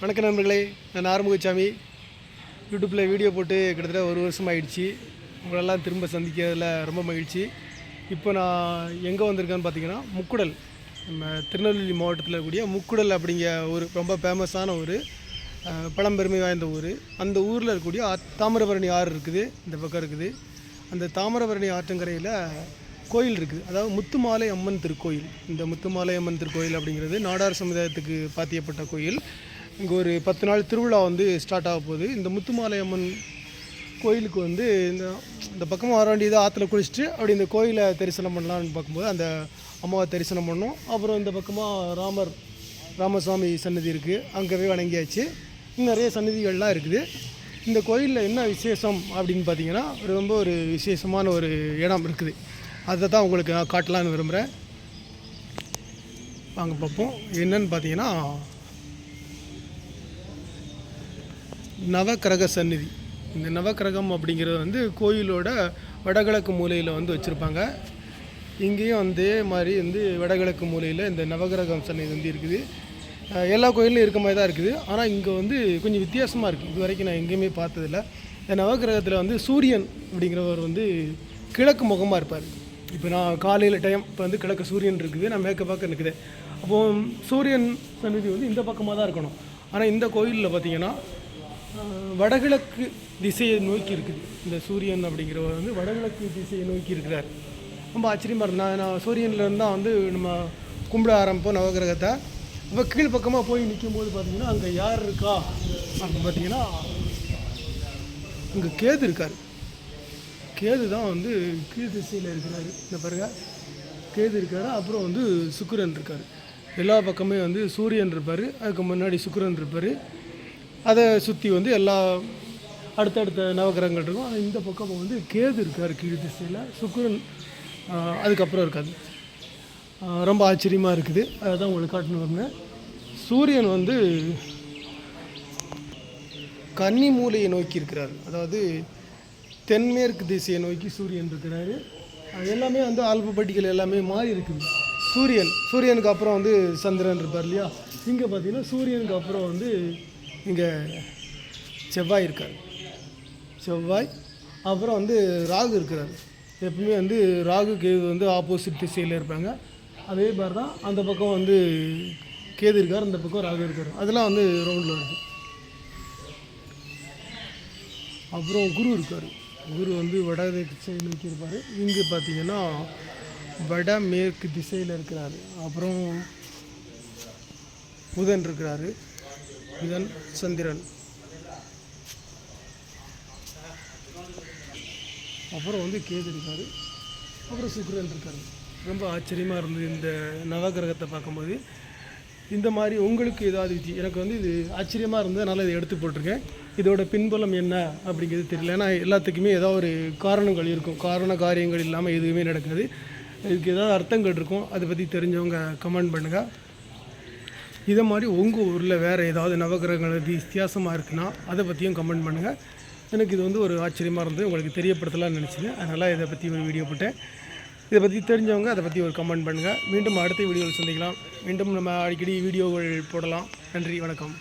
வணக்கம் நண்பர்களே நான் ஆறுமுகசாமி யூடியூப்பில் வீடியோ போட்டு கிட்டத்தட்ட ஒரு வருஷம் ஆயிடுச்சு. உங்களெல்லாம் திரும்ப சந்திக்கிறதுல ரொம்ப மகிழ்ச்சி. இப்போ நான் எங்கே வந்திருக்கேன்னு பார்த்தீங்கன்னா முக்குடல். நம்ம திருநெல்வேலி மாவட்டத்தில் இருக்கக்கூடிய முக்குடல் அப்படிங்கிற ஒரு ரொம்ப ஃபேமஸான ஒரு பழம்பெருமை வாய்ந்த ஊர். அந்த ஊரில் இருக்கக்கூடிய தாமிரபரணி ஆறு இருக்குது இந்த பக்கம் இருக்குது. அந்த தாமிரபரணி ஆற்றங்கரையில் கோயில் இருக்குது. அதாவது முத்துமாலை அம்மன் திருக்கோயில். இந்த முத்துமாலை அம்மன் திருக்கோயில் அப்படிங்கிறது நாடார் சமுதாயத்துக்கு பாத்தியப்பட்ட கோயில். இங்கே ஒரு பத்து நாள் திருவிழா வந்து ஸ்டார்ட் ஆக போகுது. இந்த முத்துமாலையம்மன் கோயிலுக்கு வந்து இந்த இந்த பக்கமாக வர வேண்டியது ஆற்றுல குளிச்சுட்டு அப்படி இந்த கோயிலை தரிசனம் பண்ணலாம்னு பார்க்கும்போது அந்த அம்மாவை தரிசனம் பண்ணோம். அப்புறம் இந்த பக்கமாக ராமர் ராமசுவாமி சன்னதி இருக்குது அங்கே போய் வணங்கியாச்சு நிறைய சன்னதிகள்லாம் இருக்குது. இந்த கோயிலில் என்ன விசேஷம் அப்படின்னு பார்த்தீங்கன்னா ரொம்ப ஒரு விசேஷமான ஒரு இடம் இருக்குது. அதை தான் உங்களுக்கு நான் காட்டலான்னு விரும்புகிறேன் வாங்க பார்ப்போம். என்னன்னு பார்த்தீங்கன்னா நவக்கிரக சந்நிதி. இந்த நவக்கிரகம் அப்படிங்கிறது வந்து கோயிலோட வடகிழக்கு மூலையில் வந்து வச்சுருப்பாங்க. இங்கேயும் அதே மாதிரி வந்து வடகிழக்கு மூலையில் இந்த நவகிரகம் சந்நிதி வந்து இருக்குது. எல்லா கோயிலும் இருக்க மாதிரி தான் இருக்குது. ஆனால் இங்கே வந்து கொஞ்சம் வித்தியாசமாக இருக்குது இது வரைக்கும் நான் எங்கேயுமே பார்த்ததில்ல. இந்த நவகிரகத்தில் வந்து சூரியன் அப்படிங்கிறவர் வந்து கிழக்கு முகமாக இருப்பார். இப்போ நான் காலையில் டைம் இப்போ வந்து கிழக்கு சூரியன் இருக்குது. நான் மேற்க பார்க்க இருக்குது. அப்போது சூரியன் சந்நிதி வந்து இந்த பக்கமாக தான் இருக்கணும். ஆனால் இந்த கோயிலில் பார்த்தீங்கன்னா வடகிழக்கு திசையை நோக்கி இருக்குது. இந்த சூரியன் அப்படிங்கிறவர் வந்து வடகிழக்கு திசையை நோக்கி இருக்கிறார். ரொம்ப ஆச்சரியமாக இருந்தால் நான் சூரியன்லேருந்து தான் வந்து நம்ம கும்பிட ஆரம்பிப்போம் நவகிரகத்தை. இப்போ கீழ்ப்பக்கமாக போய் நிற்கும் போது பார்த்தீங்கன்னா அங்கே யார் இருக்கா? அப்படின்னு பார்த்தீங்கன்னா அங்கே கேது இருக்கார். கேது தான் வந்து கீழ் திசையில் இருக்கிறாரு. இந்த பாருங்க. கேது இருக்கார். அப்புறம் வந்து சுக்கிரன் இருக்கார். எல்லா பக்கமே வந்து சூரியன் இருப்பார். அதுக்கு முன்னாடி சுக்கரன் இருப்பார். அதை சுற்றி வந்து எல்லா அடுத்தடுத்த நவகிரகங்கள் இருக்கும் இந்த பக்கம் வந்து கேது இருக்கார் கீழ் திசையில். சுக்கிரன் அதுக்கப்புறம் இருக்காது ரொம்ப ஆச்சரியமாக இருக்குது. அதுதான் உங்களுக்கு காட்டணும் வந்தேன் சூரியன் வந்து கன்னி மூலையை நோக்கி இருக்கிறார். அதாவது தென்மேற்கு திசையை நோக்கி சூரியன் இருக்கிறாரு. அது எல்லாமே வந்து ஆல்பபட்டிகள் எல்லாமே மாறி இருக்குது. சூரியன் சூரியனுக்கு அப்புறம் வந்து சந்திரன் இருப்பார் இல்லையா? இங்கே பார்த்தீங்கன்னா சூரியனுக்கு அப்புறம் வந்து இங்கே செவ்வாய் இருக்கார். செவ்வாய் அப்புறம் வந்து ராகு இருக்கிறார். எப்பவுமே வந்து ராகு கேது வந்து ஆப்போசிட் திசையில் இருப்பாங்க. அதே மாதிரி தான் அந்த பக்கம் வந்து கேது இருக்கார் அந்த பக்கம் ராகு இருக்கார். அதெல்லாம் வந்து ரவுண்டில் இருக்குது அப்புறம் குரு இருக்கார். குரு வந்து வட திசை நோக்கி இருப்பார். இங்கே பார்த்தீங்கன்னா வட மேற்கு திசையில் இருக்கிறாரு. அப்புறம் புதன் இருக்கிறாரு. இதன் சந்திரன். அப்புறம் வந்து கேது இருக்கார். அப்புறம் சுக்ரன் இருக்கார். ரொம்ப ஆச்சரியமாக இருந்தது இந்த நவகிரகத்தை பார்க்கும்போது. இந்த மாதிரி உங்களுக்கு ஏதாவது வித்தி எனக்கு வந்து இது ஆச்சரியமாக இருந்தது அதனால் இதை எடுத்து போட்டிருக்கேன். இதோட பின்புலம் என்ன அப்படிங்கிறது தெரியல. ஏன்னா எல்லாத்துக்குமே ஏதாவது ஒரு காரணங்கள் இருக்கும். காரண காரியங்கள் இல்லாமல் எதுவுமே நடக்காது. இதுக்கு ஏதாவது அர்த்தங்கள் இருக்கும். அதை பற்றி தெரிஞ்சவங்க கமெண்ட் பண்ணுங்கள் இதை மாதிரி உங்கள் ஊரில் வேறு ஏதாவது நவகிரகங்கள் வித்தியாசமாக இருக்குன்னா அதை பற்றியும் கமெண்ட் பண்ணுங்கள் எனக்கு இது வந்து ஒரு ஆச்சரியமாக இருந்தது. உங்களுக்கு தெரியப்படுத்தலாம்னு நினச்சிது அதனால் இதை பற்றி ஒரு வீடியோ போட்டேன். இதை பற்றி தெரிஞ்சவங்க அதை பற்றி ஒரு கமெண்ட் பண்ணுங்கள் மீண்டும் அடுத்த வீடியோவில் சந்திக்கலாம். மீண்டும் நம்ம அடிக்கடி வீடியோகள் போடலாம். நன்றி. வணக்கம்.